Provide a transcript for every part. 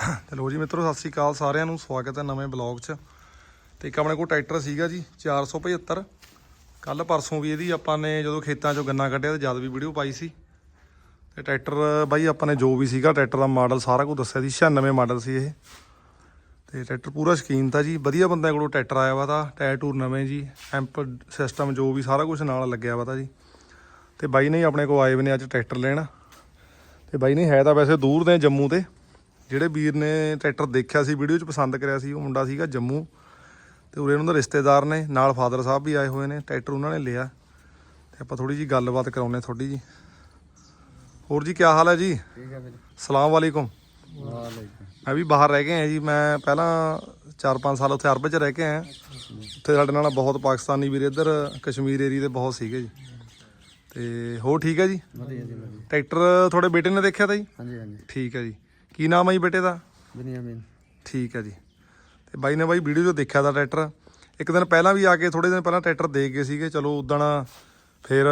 ਚਲੋ ਜੀ ਮਿੱਤਰੋ, ਸਤਿ ਸ੍ਰੀ ਅਕਾਲ ਸਾਰਿਆਂ ਨੂੰ। ਸਵਾਗਤ ਹੈ ਨਵੇਂ ਬਲੌਗ 'ਚ। ਤੇ ਇੱਕ ਆਪਣੇ ਕੋਲ ਟਰੈਕਟਰ ਸੀਗਾ ਜੀ 475 ਕੱਲ ਪਰਸੋਂ ਵੀ ਇਹਦੀ ਆਪਾਂ ਨੇ ਜਦੋਂ ਖੇਤਾਂ 'ਚੋਂ ਗੰਨਾ ਕੱਢਿਆ ਤੇ ਜਦ ਵੀ ਵੀਡੀਓ ਪਾਈ ਸੀ। ਤੇ ਟਰੈਕਟਰ ਬਾਈ, ਆਪਾਂ ਨੇ ਜੋ ਵੀ ਸੀਗਾ ਟਰੈਕਟਰ ਦਾ ਮਾਡਲ, ਸਾਰਾ ਕੁਝ ਦੱਸਿਆ ਸੀ। 96 ਮਾਡਲ ਸੀ ਇਹ। ਤੇ ਟਰੈਕਟਰ ਪੂਰਾ ਸ਼ਕੀਨ ਤਾਂ ਜੀ, ਵਧੀਆ ਬੰਦਿਆਂ ਕੋਲੋਂ ਟਰੈਕਟਰ ਆਇਆ ਵਾ ਤਾਂ। ਟਾਇਰ ਟੂਰ ਨਵੇਂ ਜੀ, ਐਂਪ ਸਿਸਟਮ ਜੋ ਵੀ ਸਾਰਾ ਕੁਝ ਨਾਲ ਲੱਗਿਆ ਵਾ ਤਾਂ ਜੀ। ਤੇ ਬਾਈ ਨੇ ਆਪਣੇ ਕੋਲ ਆਏ ਵੇ ਨੇ ਅੱਜ ਟਰੈਕਟਰ ਲੈਣ। ਤੇ ਬਾਈ ਨੇ ਹੈ ਤਾਂ ਵੈਸੇ ਦੂਰ ਦੇ ਜੰਮੂ ਤੇ। ਜਿਹੜੇ ਵੀਰ ਨੇ ਟਰੈਕਟਰ ਦੇਖਿਆ ਸੀ ਵੀਡੀਓ 'ਚ ਪਸੰਦ ਕਰਿਆ ਸੀ ਉਹ ਮੁੰਡਾ ਸੀਗਾ ਜੰਮੂ। ਤੇ ਉਰੇ ਉਹਨਾਂ ਦਾ ਰਿਸ਼ਤੇਦਾਰ ਨੇ ਨਾਲ ਫਾਦਰ ਸਾਹਿਬ ਵੀ ਆਏ ਹੋਏ ਨੇ ਟਰੈਕਟਰ ਉਹਨਾਂ ਨੇ ਲਿਆ। ਤੇ ਆਪਾਂ ਥੋੜੀ ਜੀ ਗੱਲਬਾਤ ਕਰਾਉਨੇ ਥੋੜੀ ਜੀ ਹੋਰ ਜੀ ਕੀ ਹਾਲ ਹੈ ਜੀ? ਠੀਕ ਹੈ ਵੀਰੇ। ਸਲਾਮ ਵਾਲੇਕੁਮ। ਵਾਲੇਕੁਮ। ਮੈਂ ਵੀ ਬਾਹਰ ਰਹਿ ਕੇ ਆਇਆ ਜੀ ਮੈਂ ਪਹਿਲਾਂ 4-5 ਸਾਲ ਉੱਥੇ ਅਰਬ 'ਚ ਰਹਿ ਕੇ ਆਇਆ। ਉੱਥੇ ਸਾਡੇ ਨਾਲ ਬਹੁਤ ਪਾਕਿਸਤਾਨੀ ਵੀਰ ਇੱਧਰ ਕਸ਼ਮੀਰ ਏਰੀਆ ਦੇ ਬਹੁਤ ਸੀਗੇ ਜੀ। ਤੇ ਹੋਰ ਠੀਕ ਹੈ ਜੀ? ਵਧੀਆ ਜੀ ਟਰੈਕਟਰ ਤੁਹਾਡੇ ਬੇਟੇ ਨੇ ਦੇਖਿਆ ਤਾਂ ਜੀ? ਹਾਂਜੀ ਹਾਂਜੀ। ਠੀਕ ਹੈ ਜੀ। ਕੀ ਨਾਮ ਹੈ ਜੀ ਬੇਟੇ ਦਾ? ਬਨਿਆਮੀਨ। ਠੀਕ ਹੈ ਜੀ। ਤੇ ਬਾਈ ਨੇ ਬਾਈ ਵੀਡੀਓ 'ਚ ਦੇਖਿਆ ਦਾ ਟਰੈਕਟਰ। ਇੱਕ ਦਿਨ ਪਹਿਲਾਂ ਵੀ ਆ ਕੇ ਥੋੜੇ ਦਿਨ ਪਹਿਲਾਂ ਟਰੈਕਟਰ ਦੇ ਗਏ ਸੀਗੇ। ਚਲੋ ਉਦਣ ਫਿਰ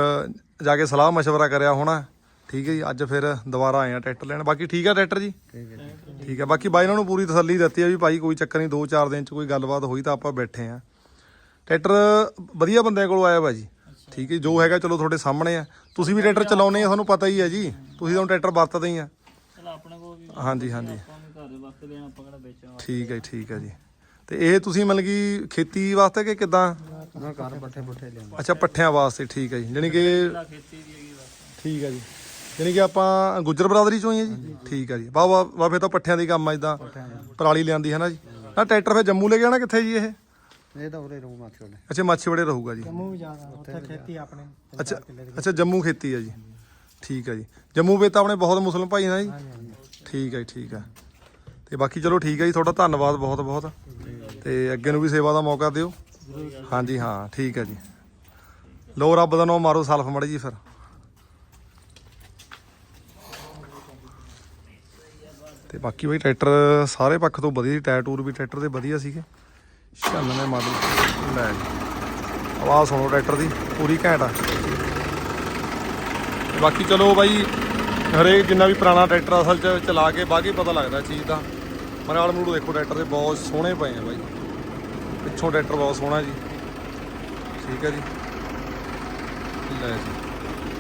ਜਾ ਕੇ ਸਲਾਹ مشਵਰਾ ਕਰਿਆ ਹੋਣਾ। ਠੀਕ ਹੈ ਜੀ ਅੱਜ ਫਿਰ ਦੁਬਾਰਾ ਆਏ ਆ ਟਰੈਕਟਰ ਲੈਣ। ਬਾਕੀ ਠੀਕ ਆ ਟਰੈਕਟਰ ਜੀ? ਠੀਕ ਹੈ ਬਾਕੀ ਬਾਈ ਇਹਨਾਂ ਨੂੰ ਪੂਰੀ ਤਸੱਲੀ ਦਿੱਤੀ ਹੈ ਵੀ ਭਾਈ ਕੋਈ ਚੱਕਰ ਨਹੀਂ 2-4 ਦਿਨ 'ਚ ਕੋਈ ਗੱਲਬਾਤ ਹੋਈ ਤਾਂ ਆਪਾਂ ਬੈਠੇ ਆ। ਟਰੈਕਟਰ ਵਧੀਆ ਬੰਦਿਆਂ ਕੋਲ ਆਇਆ ਵਾ ਜੀ। ਠੀਕ ਹੈ ਜੋ ਹੈਗਾ ਚਲੋ ਤੁਹਾਡੇ ਸਾਹਮਣੇ ਆ। ਤੁਸੀਂ ਵੀ ਟਰੈਕਟਰ ਚਲਾਉਨੇ ਆ ਤੁਹਾਨੂੰ ਪਤਾ ਹੀ ਹੈ ਜੀ। ਤੁਸੀਂ ਤਾਂ ਟਰੈਕਟਰ ਵਰਤਦੇ ਹੀ ਆ। ਹਾਂਜੀ ਹਾਂਜੀ। ਆਪਾਂ ਵੀ ਘਰ ਦੇ ਵਾਸਤੇ ਲੈਣਾ ਆਪਾਂ ਕਿਹੜਾ ਵੇਚਣਾ ਠੀਕ ਹੈ ਜੀ, ਠੀਕ ਹੈ ਜੀ। ਤੇ ਇਹ ਤੁਸੀਂ ਮਤਲਬ ਕਿ ਖੇਤੀ ਵਾਸਤੇ ਕਿ ਕਿਦਾਂ? ਨਾ ਘਰ ਪੱਠੇ ਪੁੱਠੇ ਲਿਆਂਦੇ ਅੱਛਾ ਪੱਠਿਆਂ ਵਾਸਤੇ ਠੀਕ ਹੈ ਜੀ। ਜਾਣੀ ਕਿ ਖੇਤੀ ਦੀ ਹੈਗੀ ਬਸ। ਠੀਕ ਹੈ ਜੀ। ਜਾਣੀ ਕਿ ਆਪਾਂ ਗੁੱਜਰ ਬਰਾਦਰੀ ਚੋਂ ਹੀ ਹੈ ਜੀ? ਠੀਕ ਹੈ ਜੀ। ਵਾਹ ਵਾਹ ਵਾਹ ਫਿਰ ਤਾਂ ਪੱਠਿਆਂ ਦੀ ਕੰਮ ਆ ਜਿੱਦਾਂ। ਪਰਾਲੀ ਲਿਆਂਦੀ ਹੈ ਨਾ ਜੀ? ਨਾ ਟਰੈਕਟਰ ਫਿਰ ਜੰਮੂ ਲੈ ਕੇ ਆਣਾ ਕਿੱਥੇ ਜੀ ਇਹ? ਇਹ ਤਾਂ ਉਰੇ ਰਹੂ ਮਾਛੇ ਵਾਲੇ। ਅੱਛਾ ਮਾਛੀਵਾੜੇ ਰਹੂਗਾ ਜੀ। ਜੰਮੂ ਵੀ ਜਾਣਾ ਉੱਥੇ ਖੇਤੀ ਆਪਣੇ। ਅੱਛਾ ਅੱਛਾ ਜੰਮੂ ਖੇਤੀ ਹੈ ਜੀ। ਠੀਕ ਹੈ ਜੀ। ਜੰਮੂ ਵਿੱਚ ਤਾਂ ਆਪਣੇ ਬਹੁਤ ਮੁਸਲਮ ਭਾਈ ਨੇ ਜੀ? ਠੀਕ ਹੈ ਜੀ, ਠੀਕ ਹੈ। ਤੇ ਬਾਕੀ ਚਲੋ ਠੀਕ ਹੈ ਜੀ, ਤੁਹਾਡਾ ਧੰਨਵਾਦ ਬਹੁਤ ਬਹੁਤ। ਤੇ ਅੱਗੇ ਨੂੰ ਵੀ ਸੇਵਾ ਦਾ ਮੌਕਾ ਦਿਓ। ਹਾਂਜੀ, ਹਾਂ, ਠੀਕ ਹੈ ਜੀ। ਲੋ ਰੱਬ ਦਾ ਨਾਮ ਮਾਰੋ ਸਲਫ ਮੜੀ ਜੀ ਫਿਰ। ਤੇ ਬਾਕੀ ਬਈ ਟਰੈਕਟਰ ਸਾਰੇ ਪੱਖ ਤੋਂ ਵਧੀਆ ਸੀ ਟਾਇਰ ਟੂਰ ਵੀ ਟਰੈਕਟਰ ਦੇ ਵਧੀਆ ਸੀਗੇ। 96 ਮਾਡਲ ਲੈ ਜੀ। ਆਵਾਜ਼ ਸੁਣੋ ਟਰੈਕਟਰ ਦੀ, ਪੂਰੀ ਘੈਂਟ ਆ। ਤੇ ਬਾਕੀ ਚਲੋ ਬਾਈ ਹਰੇਕ ਜਿੰਨਾ ਵੀ ਪੁਰਾਣਾ ਟਰੈਕਟਰ ਅਸਲ 'ਚ ਚਲਾ ਕੇ ਬਾਕੀ ਪਤਾ ਲੱਗਦਾ ਚੀਜ਼ ਦਾ। ਮਰਾਲ ਮੂਡ ਦੇਖੋ ਟਰੈਕਟਰ ਦੇ ਬਹੁਤ ਸੋਹਣੇ ਪਏ ਆ ਬਾਈ। ਪਿੱਛੋਂ ਟਰੈਕਟਰ ਬਹੁਤ ਸੋਹਣਾ ਜੀ। ਠੀਕ ਹੈ ਜੀ। ਲੈ ਜੀ।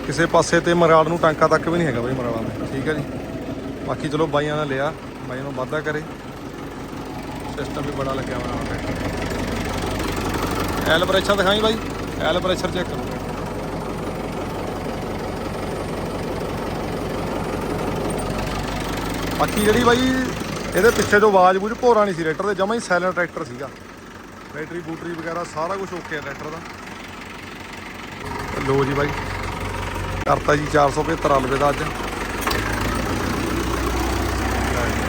ਕਿਸੇ ਪਾਸੇ ਤੇ ਮਰਾਲ ਨੂੰ ਟਾਂਕਾ ਤੱਕ ਵੀ ਨਹੀਂ ਹੈਗਾ ਬਾਈ ਮਰਾਲਾਂ ਦਾ। ਠੀਕ ਹੈ ਜੀ। ਬਾਕੀ ਚਲੋ ਬਾਈਆਂ ਨੇ ਲਿਆ। ਬਾਈ ਨੂੰ ਵਾਧਾ ਕਰੇ। ਸਿਸਟਮ ਵੀ ਬੜਾ ਲੱਗਿਆ ਮਰਾਲ ਟਰੈਕਟਰ ਐਲ ਪ੍ਰੈਸ਼ਰ ਦਿਖਾਈ ਬਾਈ। ਐਲ ਪ੍ਰੈਸ਼ਰ ਚੈੱਕ ਕਰੋ। ਬਾਕੀ ਜਿਹੜੀ ਬਾਈ, ਇਹਦੇ ਪਿੱਛੇ ਜੋ ਆਵਾਜ਼ ਬੂਝ ਭੋਰਾ ਨਹੀਂ ਸੀ ਟਰੈਕਟਰ ਦੇ ਜਮਾ ਹੀ ਸਾਇਲੈਂਟ ਟਰੈਕਟਰ ਸੀਗਾ। ਬੈਟਰੀ ਬੂਟਰੀ ਵਗੈਰਾ ਸਾਰਾ ਕੁਝ ਓਕੇ ਹੈ ਟਰੈਕਟਰ ਦਾ। ਲੋ ਜੀ ਬਾਈ, ਕਰਤਾ ਜੀ 475 ਰੁਪਏ ਦਾ ਅੱਜ।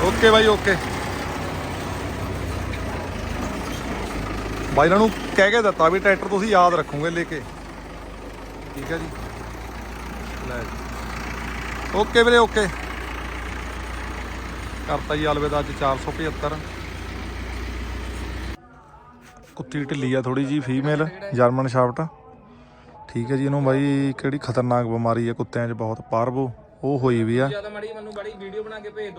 ਓਕੇ ਬਾਈ ਓਕੇ ਬਾਈ ਇਹਨਾਂ ਨੂੰ ਕਹਿ ਕੇ ਦਿੱਤਾ ਵੀ ਟਰੈਕਟਰ ਤੁਸੀਂ ਯਾਦ ਰੱਖੋਗੇ ਲੈ ਕੇ। ਠੀਕ ਹੈ ਜੀ। ਲੈ ਜੀ। ਓਕੇ ਵੀਰੇ ਓਕੇ ਕਰਤਾ ਜੀ ਅਲਵੇ ਅੱਜ 475 ਕੁੱਤੀ ਢਿੱਲੀ ਆ ਥੋੜੀ ਜੀ ਫੀਮੇਲ ਜਰਮਨ ਸ਼ਾਫਟ ਠੀਕ ਹੈ ਜੀ ਇਹਨੂੰ ਬਾਈ ਕਿਹੜੀ ਖਤਰਨਾਕ ਬਿਮਾਰੀ ਆ ਕੁੱਤਿਆਂ 'ਚ ਬਹੁਤ ਪਾਰਵੋ ਉਹ ਹੋਈ ਵੀ ਆ।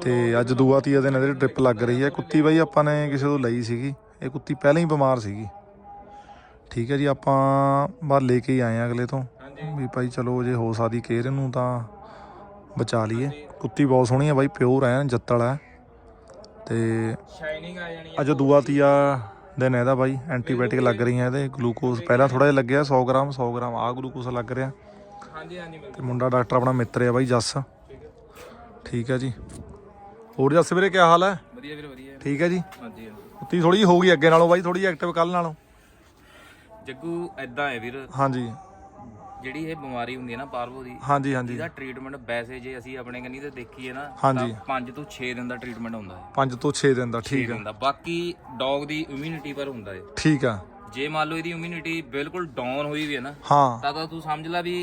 ਤੇ ਅੱਜ ਦੂਆ ਤੀਆ ਦਿਨ ਇਹਦੇ ਟ੍ਰਿਪ ਲੱਗ ਰਹੀ ਹੈ ਕੁੱਤੀ ਬਾਈ ਆਪਾਂ ਨੇ ਕਿਸੇ ਤੋਂ ਲਈ ਸੀਗੀ ਇਹ ਕੁੱਤੀ ਪਹਿਲਾਂ ਹੀ ਬਿਮਾਰ ਸੀਗੀ। ਠੀਕ ਹੈ ਜੀ ਆਪਾਂ ਬਾਹਰ ਲੈ ਕੇ ਹੀ ਆਏ ਆ ਅਗਲੇ ਤੋਂ। ਵੀ ਭਾਈ ਚਲੋ ਜੇ ਹੋ ਸਕਦੀ ਕੇਅਰ ਇਹਨੂੰ ਤਾਂ ਬਚਾ ਲਈਏ। ਕੁੱਤੀ ਬਹੁਤ ਸੋਹਣੀ ਹੈ ਬਾਈ ਪਿਓਰ ਐ ਜੱਤਲ ਹੈ ਤੇ ਸ਼ਾਈਨਿੰਗ ਆ ਜਾਣੀ ਅੱਜ ਦੂਆ ਤੀਆ ਦਿਨ ਇਹਦਾ ਬਾਈ ਐਂਟੀਬਾਇਓਟਿਕ ਲੱਗ ਰਹੀਆਂ ਇਹਦੇ। ਗਲੂਕੋਜ਼ ਪਹਿਲਾਂ ਥੋੜਾ ਜਿਹਾ ਲੱਗਿਆ 100 ਗ੍ਰਾਮ 100 ਗ੍ਰਾਮ ਆ ਗਲੂਕੋਜ਼ ਲੱਗ ਰਿਹਾ। ਹਾਂਜੀ ਹਾਂਜੀ ਮਿਲ ਤੇ ਮੁੰਡਾ ਡਾਕਟਰ ਆਪਣਾ ਮਿੱਤਰ ਹੈ ਬਾਈ ਜੱਸ। ਠੀਕ ਹੈ ਜੀ। ਹੋਰ ਜੱਸ ਵੀਰੇ ਕੀ ਹਾਲ ਹੈ ਵਧੀਆ ਵੀਰੇ ਵਧੀਆ। ਠੀਕ ਹੈ ਜੀ। ਹਾਂਜੀ ਕੁੱਤੀ ਥੋੜੀ ਹੋ ਗਈ ਅੱਗੇ ਨਾਲੋਂ ਬਾਈ ਥੋੜੀ ਐਕਟਿਵ ਕੱਲ ਨਾਲੋਂ। ਜੱਗੂ ਐਦਾਂ ਹੈ ਵੀਰ। ਹਾਂਜੀ। ਜਿਹੜੀ ਇਹ ਬਿਮਾਰੀ ਹੁੰਦੀ ਹੈ ਨਾ ਪਾਰਵੋ ਦੀ ਹਾਂਜੀ ਹਾਂਜੀ। ਇਹਦਾ ਟ੍ਰੀਟਮੈਂਟ ਵੈਸੇ ਜੇ ਅਸੀਂ ਆਪਣੇ ਕੰਨੀ ਤੇ ਦੇਖੀਏ ਨਾ ਹਾਂਜੀ। 5 ਤੋਂ 6 ਦਿਨ ਦਾ ਟ੍ਰੀਟਮੈਂਟ ਹੁੰਦਾ ਹੈ 5 ਤੋਂ 6 ਦਿਨ ਦਾ 6 ਠੀਕ ਹੈ। ਬਾਕੀ ਡੌਗ ਦੀ ਇਮਿਊਨਿਟੀ ਪਰ ਹੁੰਦਾ ਹੈ ਠੀਕ ਆ ਜੇ ਮੰਨ ਲਓ ਇਹਦੀ ਇਮਿਊਨਿਟੀ ਬਿਲਕੁਲ ਡਾਊਨ ਹੋਈ ਵੀ ਹੈ ਨਾ ਹਾਂ। ਤਾਂ ਤਾਂ ਤੂੰ ਸਮਝ ਲੈ ਵੀ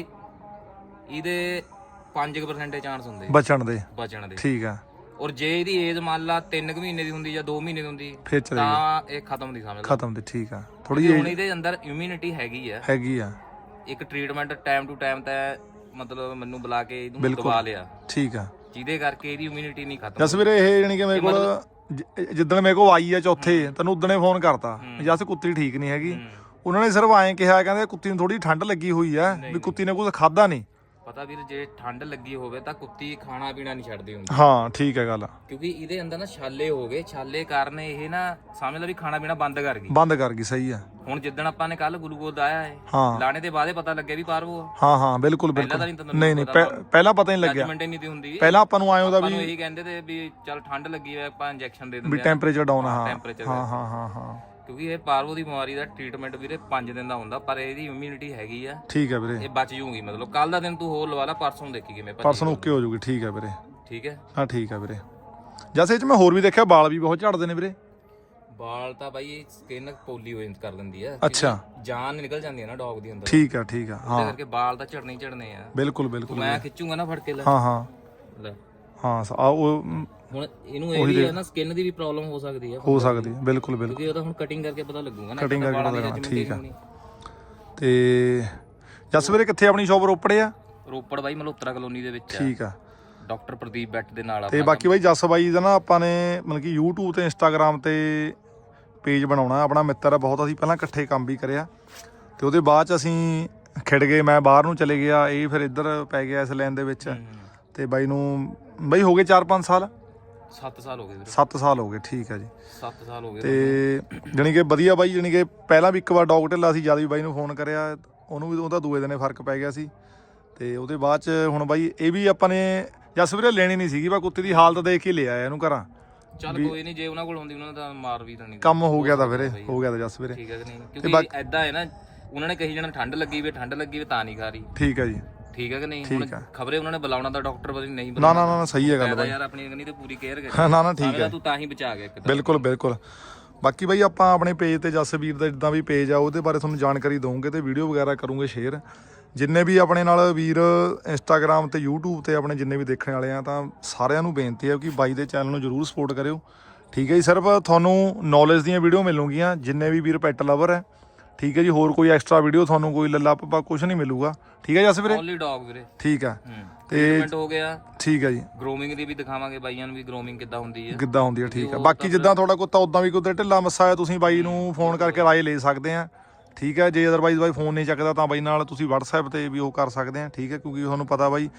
ਇਹਦੇ 5% ਚਾਂਸ ਹੁੰਦੇ ਬਚਣ ਦੇ। ਬਚਣ ਦੇ। ਠੀਕ ਆ ਔਰ ਜੇ ਇਹਦੀ ਏਜ ਮੰਨ ਲਾ 3 ਮਹੀਨੇ ਦੀ ਹੁੰਦੀ ਜਾਂ 2 ਮਹੀਨੇ ਦੀ ਹੁੰਦੀ ਤਾਂ ਇਹ ਖਤਮ ਦੀ ਸਮਝ ਲੈ। ਖਤਮ ਦੇ ਠੀਕ ਆ ਥੋੜੀ ਜੇ ਹੁਣ ਜਿਹੀ ਇਹਦੇ ਅੰਦਰ ਇਮਿਊਨਿਟੀ ਹੈਗੀ ਆ। ਹੈਗੀ ਆ। ਇੱਕ ਟ੍ਰੀਟਮੈਂਟ ਟਾਈਮ ਟੂ ਟਾਈਮ ਤਾਂ ਮਤਲਬ ਮੈਨੂੰ ਬੁਲਾ ਕੇ ਇਹਨੂੰ ਬਿਲਕੁਲ। ਦਵਾ ਲਿਆ। ਠੀਕ ਆ। ਜਿਹਦੇ ਕਰਕੇ ਇਹਦੀ ਇਮਿਊਨਿਟੀ ਨਹੀਂ ਖਤਮ ਜਸ ਵੀਰੇ ਇਹ ਜਾਨੀ ਕਿ ਮੇਰੇ ਕੋਲ ਜ- ਜਿੱਦਣ ਮੇਰੇ ਕੋਲ ਆਈ ਆ ਚੌਥੇ ਤੈਨੂੰ ਉਦਣੇ ਫੋਨ ਕਰਤਾ। ਜਸ ਕੁੱਤੀ ਠੀਕ ਨਹੀਂ ਹੈਗੀ। ਉਹਨਾਂ ਨੇ ਸਿਰਫ ਐਂ ਕਿਹਾ ਕਹਿੰਦੇ ਕੁੱਤੀ ਨੂੰ ਥੋੜੀ ਠੰਡ ਲੱਗੀ ਹੋਈ ਆ ਵੀ ਕੁੱਤੀ ਨੇ ਕੁਝ ਖਾਦਾ ਨਹੀਂ। ਪਤਾ ਵੀਰ ਜੇ ਠੰਡ ਲੱਗੀ ਹੋਵੇ ਤਾਂ ਕੁੱਤੀ ਖਾਣਾ ਪੀਣਾ ਨਹੀਂ ਛੱਡਦੀ ਹੁੰਦੀ। ਹਾਂ ਠੀਕ ਹੈ ਗੱਲ। ਕਿਉਂਕਿ ਇਹਦੇ ਅੰਦਰ ਨਾ ਛਾਲੇ ਹੋ ਗਏ। ਛਾਲੇ ਕਾਰਨ ਇਹ ਨਾ ਸਮਝ ਲੈ ਵੀ ਖਾਣਾ ਪੀਣਾ ਬੰਦ ਕਰ ਗਈ। ਬੰਦ ਕਰ ਗਈ ਸਹੀ ਆ ਹੁਣ ਜਿੱਦਣ ਆਪਾਂ ਨੇ ਕੱਲ ਗਲੂਕੋਜ਼ ਦਾਇਆ ਹੈ ਹਾਂ। ਲਾਣੇ ਦੇ ਬਾਅਦ ਹੀ ਪਤਾ ਲੱਗਿਆ ਵੀ ਪਾਰਵੋ ਆ। ਹਾਂ ਹਾਂ ਬਿਲਕੁਲ ਪਹਿਲਾਂ ਬਿਲਕੁਲ। ਤਾਂ ਨਹੀਂ ਨਹੀਂ ਨਹੀਂ ਪਹਿ- ਪਹਿਲਾਂ ਪਤਾ ਨਹੀਂ ਲੱਗਿਆ। ਜਜਮੈਂਟ ਹੀ ਨਹੀਂ ਦੀ ਹੁੰਦੀ। ਪਹਿਲਾਂ ਆਪਾਂ ਨੂੰ ਆਏ ਉਹਦਾ ਆਪਾਂ ਵੀ ਇਹੀ ਕਹਿੰਦੇ ਤੇ ਵੀ ਚੱਲ ਠੰਡ ਲੱਗੀ ਹੋਈ ਆ, ਆਪਾਂ ਇੰਜੈਕਸ਼ਨ ਦੇ ਵੀ ਦਿੰਦੇ ਆ ਟੈਂਪਰੇਚਰ ਡਾਊਨ ਹਾਂ ਹਾਂ ਹਾਂ ਹਾਂ ਹਾਂ। ਕਿਉਂਕਿ ਇਹ ਪਾਰਵੋ ਦੀ ਬਿਮਾਰੀ ਦਾ ਟ੍ਰੀਟਮੈਂਟ ਵੀਰੇ 5 ਦਿਨ ਦਾ ਹੁੰਦਾ ਪਰ ਇਹਦੀ ਇਮਿਊਨਿਟੀ ਹੈਗੀ ਆ। ਠੀਕ ਹੈ ਵੀਰੇ। ਇਹ ਬਚ ਜੂਗੀ ਮਤਲਬ। ਕੱਲ ਦਾ ਦਿਨ ਤੂੰ ਹੋਰ ਲਵਾ ਲਾ ਪਰਸੋਂ ਦੇਖੀ ਕਿਵੇਂ ਭੱਜੀ ਪਰਸਨ ਓਕੇ ਹੋ ਜੂਗੀ ਠੀਕ ਹੈ ਵੀਰੇ। ਠੀਕ ਹੈ? ਹਾਂ ਠੀਕ ਹੈ ਵੀਰੇ। ਜੈਸੇ ਇਹ ਚ ਮੈਂ ਹੋਰ ਵੀ ਦੇਖਿਆ ਵਾਲ ਵੀ ਬਹੁਤ ਝੜਦੇ ਨੇ ਵੀਰੇ। ਬਾਲ ਤਾਂ ਬਾਈ ਸਕਿਨ ਪੋਲੀ ਹੋ ਕਰ ਦਿੰਦੀ ਆ। ਅੱਛਾ। ਜਾਨ ਨਿਕਲ ਜਾਂਦੀ ਹੈ ਨਾ ਡੌਗ ਦੀ ਅੰਦਰ। ਠੀਕ ਹੈ ਠੀਕ ਹੈ ਉਹਦੇ ਹਾਂ ਕਰਕੇ ਬਾਲ ਤਾਂ ਝੜਨੇ ਹੀ ਝੜਨੇ ਆ। ਬਿਲਕੁਲ ਬਿਲਕੁਲ ਮੈਂ ਖਿੱਚੂਗਾ ਨਾ ਫੜ ਕੇ ਲੈ। ਹਾਂ ਹਾਂ। ਲੈ। ਹਾਂ ਸ- ਆ ਉਹ ਮ, ਹੁਣ ਇਹਨੂੰ ਇਹ ਵੀ ਹੈ ਨਾ ਸਕਿਨ ਦੀ ਵੀ ਪ੍ਰੋਬਲਮ ਹੋ ਸਕਦੀ ਆ। ਹੋ ਸਕਦੀ ਹੈ, ਬਿਲਕੁਲ ਬਿਲਕੁਲ। ਕਿਉਂਕਿ ਉਹਦਾ ਹੁਣ ਕਟਿੰਗ ਕਰਕੇ ਪਤਾ ਲੱਗੂਗਾ ਨਾ Cutting ਇੱਕ ਤਾਂ ਕਰਕੇ ਵਾਲਾਂ ਦੀ ਪਤਾ ਲੱਗਣਾ, judgment ਠੀਕ ਆ। ਹੋਣੀ। ਤੇ ਜਸ ਵੀਰੇ ਕਿੱਥੇ ਆਪਣੀ ਸ਼ਾਪ ਰੋਪੜੇ ਆ? ਰੋਪੜ ਬਾਈ ਮਲਹੋਤਰਾ ਕਲੋਨੀ ਦੇ ਵਿੱਚ ਆ। ਠੀਕ ਆ। ਡਾਕਟਰ ਪ੍ਰਦੀਪ ਬੱਟ ਦੇ ਨਾਲ ਤੇ ਆਪਣਾ ਬਾਕੀ ਬਾਈ ਜਸ ਬਾਈ ਦਾ ਨਾ ਆਪਾਂ ਨੇ ਮਤਲਬ ਕਿ YouTube ਤੇ Instagram ਤੇ ਪੇਜ ਬਣਾਉਣਾ। ਆਪਣਾ ਮਿੱਤਰ ਆ ਬਹੁਤ ਅਸੀਂ ਪਹਿਲਾਂ ਇਕੱਠੇ ਕੰਮ ਵੀ ਕਰਿਆ। ਤੇ ਉਹਦੇ ਬਾਅਦ ਚ ਅਸੀਂ ਖਿੜ ਗਏ ਮੈਂ ਬਾਹਰ ਨੂੰ ਚਲੇ ਗਿਆ ਇਹ ਫਿਰ ਇੱਧਰ ਪੈ ਗਿਆ ਇਸ ਲਾਈਨ ਦੇ ਵਿੱਚ। ਤੇ ਬਾਈ ਨੂੰ ਬਾਈ ਹੋ ਗਏ 4-5 ਸਾਲ? 7 ਸਾਲ ਹੋ ਗਏ ਵੀਰੇ। 7 ਸਾਲ ਹੋ ਗਏ ਠੀਕ ਹੈ ਜੀ। 7 ਸਾਲ ਹੋ ਗਏ ਤੇ ਜਾਣੀ ਕਿ ਵਧੀਆ ਬਾਈ ਜਾਣੀ ਕਿ ਪਹਿਲਾਂ ਵੀ ਇੱਕ ਵਾਰ ਡੌਗ ਢਿੱਲਾ ਸੀ ਜਦ ਵੀ ਬਾਈ ਨੂੰ ਫੋਨ ਕਰਿਆ ਉਹਨੂੰ ਵੀ ਉਹਦਾ ਦੂਏ ਦਿਨੇ ਫ਼ਰਕ ਪੈ ਗਿਆ ਸੀ। ਤੇ ਉਹਦੇ ਬਾਅਦ ਚ ਹੁਣ ਬਾਈ ਇਹ ਵੀ ਆਪਾਂ ਨੇ ਜਸ ਵੀਰੇ ਲੈਣੀ ਨਹੀਂ ਸੀਗੀ ਬਾ ਕੁੱਤੇ ਦੀ ਹਾਲਤ ਦੇਖ ਕੇ ਲਿਆ ਇਹਨੂੰ ਘਰਾਂ। ਚੱਲ ਕੋਈ ਨਹੀਂ ਜੇ ਉਹਨਾਂ ਕੋਲ ਹੁੰਦੀ ਉਹਨਾਂ ਦਾ ਮਾਰ ਵੀ ਨਹੀਂ ਕੰਮ ਹੋ ਗਿਆ ਤਾਂ ਵੀਰੇ ਹੋ ਗਿਆ ਤਾਂ ਜਸ ਵੀਰੇ। ਠੀਕ ਹੈ ਕਿ ਨਹੀਂ? ਕਿਉਂਕਿ ਐਦਾਂ ਹੈ ਨਾ ਉਹਨਾਂ ਨੇ ਕਹੀ ਜਾਣਾ ਠੰਡ ਲੱਗੀ ਵੀ ਠੰਡ ਲੱਗੀ ਵੀ ਤਾਂ ਨਹੀਂ ਖਾ ਰਹੀ। ਠੀਕ ਹੈ ਜੀ। ਠੀਕ ਹੈ ਕਿ ਨਹੀਂ? ਹੁਣ ਖਬਰੇ ਉਹਨਾਂ ਨੇ ਬੁਲਾਉਣਾ ਤਾਂ ਡਾਕਟਰ ਬਦਲ ਨਹੀਂ ਨਾ ਨਾ ਨਾ ਸਹੀ ਹੈ ਗੱਲ ਫਾਇਦਾ ਯਾਰ ਆਪਣੀ ਅਗਨੀ ਤੇ ਪੂਰੀ ਕੇਅਰ ਕਰੀ। ਨਾ ਨਾ ਠੀਕ ਹੈ। ਤੂੰ ਤਾਂ ਹੀ ਬਚਾ ਗਿਆ ਇੱਕ ਬਿਲਕੁਲ ਬਿਲਕੁਲ। ਬਾਕੀ ਬਾਈ ਆਪਾਂ ਆਪਣੇ ਪੇਜ ਤੇ ਜਸਵੀਰ ਦਾ ਜਿੱਦਾਂ ਵੀ ਪੇਜ ਆ ਉਹਦੇ ਬਾਰੇ ਤੁਹਾਨੂੰ ਜਾਣਕਾਰੀ ਦਵਾਂਗੇ ਤੇ ਵੀਡੀਓ ਵਗੈਰਾ ਕਰੂੰਗੇ ਸ਼ੇਅਰ ਜਿੰਨੇ ਵੀ ਆਪਣੇ ਨਾਲ ਵੀਰ ਇੰਸਟਾਗ੍ਰam ਤੇ YouTube ਤੇ ਆਪਣੇ ਜਿੰਨੇ ਵੀ ਦੇਖਣ ਵਾਲੇ ਆ ਤਾਂ ਸਾਰਿਆਂ ਨੂੰ ਬੇਨਤੀ ਹੈ ਕਿ ਬਾਈ ਦੇ ਚੈਨਲ ਨੂੰ ਜਰੂਰ ਸਪੋਰਟ ਕਰਿਓ। ਠੀਕ ਹੈ ਜੀ ਸਿਰਫ ਤੁਹਾਨੂੰ ਨੌਲੇਜ ਦੀਆਂ ਵੀਡੀਓ ਮਿਲੂਗੀਆਂ ਜਿੰਨੇ ਵੀ ਵੀਰ ਪੈਟ ਲਵਰ ਹੈ ਠੀਕ ਹੈ ਜੀ ਹੋਰ ਕੋਈ ਐਕਸਟਰਾ ਵੀਡੀਓ ਤੁਹਾਨੂੰ ਕੋਈ ਲੱਲਾ ਪੱਪਾ ਕੁਝ ਨਹੀਂ ਮਿਲੂਗਾ। ਠੀਕ ਹੈ ਜਸ ਵੀਰੇ ਓਨਲੀ ਡੌਗ ਵੀਰੇ। ਠੀਕ ਹੈ। ਤੇ ਟ੍ਰੀਟਮੈਂਟ ਹੋ ਗਿਆ। ਠੀਕ ਹੈ ਜੀ। ਗਰੂਮਿੰਗ ਦੀ ਵੀ ਦਿਖਾਵਾਂਗੇ ਬਾਈਆਂ ਨੂੰ ਵੀ ਗਰੂਮਿੰਗ ਕਿੱਦਾਂ ਹੁੰਦੀ ਹੈ। ਕਿੱਦਾਂ ਹੁੰਦੀ ਹੈ ਠੀਕ ਹੈ। ਬਾਕੀ ਜਿੱਦਾਂ ਤੁਹਾਡਾ ਕੁੱਤਾ ਉਦਾਂ ਵੀ ਕੁੱਤੇ ਢਿੱਲਾ ਮੱਸਾ ਹੈ ਤੁਸੀਂ ਬਾਈ ਨੂੰ ਫੋਨ ਕਰਕੇ ਰਾਏ ਲੈ ਸਕਦੇ ਆ। ਠੀਕ ਹੈ ਜੇ ਅਦਰਵਾਈਜ਼ ਬਾਈ ਫੋਨ ਨਹੀਂ ਚੱਕਦਾ ਤਾਂ ਬਾਈ ਨਾਲ ਤੁਸੀਂ WhatsApp ਤੇ ਵੀ ਉਹ ਕਰ ਸਕਦੇ ਆ ਠੀਕ ਹੈ। ਕਿਉਂਕਿ ਤੁਹਾਨੂੰ ਪਤਾ ਬਾਈ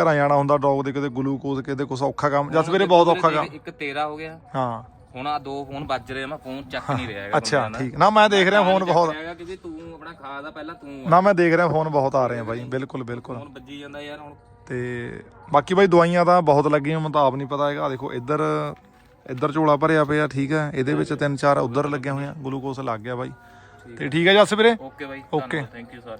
ਘਰਾਂ ਜਾਣਾ ਹੁੰਦਾ ਡੌਗ ਦੇ ਕਿਤੇ ਗਲੂਕੋਜ਼ ਕਿਤੇ ਕੁਛ ਔਖਾ ਕੰਮ। ਜਸ ਵੀਰੇ ਬਹੁਤ ਔਖਾ ਕੰਮ। ਇੱਕ ਤੇਰਾ ਹੋ ਗਿਆ। ਹਾਂ। ਹੁਣ ਆ ਦੋ ਫੋਨ ਵੱਜ ਰਹੇ ਆ ਮੈਂ ਫੋਨ ਚੱਕ ਨਹੀਂ ਰਿਹਾ ਹੈਗਾ ਅੱਛਾ ਠੀਕ। ਨਾ ਮੈਂ ਦੇਖ ਰਿਹਾ ਫੋਨ ਬਹੁਤ ਹੈਗਾ ਕਿਉਂਕਿ ਤੂੰ ਆਪਣਾ ਖਾ ਦਾ ਪਹਿਲਾਂ ਤੂੰ ਆ। ਨਾ ਮੈਂ ਦੇਖ ਰਿਹਾ ਫੋਨ ਬਹੁਤ ਆ ਰਹੇ ਆ ਬਾਈ। ਬਿਲਕੁਲ ਬਿਲਕੁਲ। ਫੋਨ ਵੱਜੀ ਜਾਂਦਾ ਯਾਰ ਹੁਣ। ਤੇ ਬਾਕੀ ਬਾਈ ਦਵਾਈਆਂ ਤਾਂ ਬਹੁਤ ਲੱਗੀਆਂ ਮੈਨੂੰ ਤਾਂ ਆਪ ਨਹੀਂ ਪਤਾ ਹੈਗਾ। ਆਹ ਦੇਖੋ ਇੱਧਰ ਇੱਧਰ ਝੋਲਾ ਭਰਿਆ ਪਿਆ ਠੀਕ ਹੈ। ਇਹਦੇ ਵਿੱਚ ਤਿੰਨ ਚਾਰ ਉਧਰ ਲੱਗਿਆ ਹੋਇਆ ਗਲੂਕੋਜ਼ ਲੱਗ ਗਿਆ ਬਾਈ। ਤੇ ਠੀਕ ਹੈ। ਜਸ ਵੀਰੇ? Okay bye Okay. Thank you sir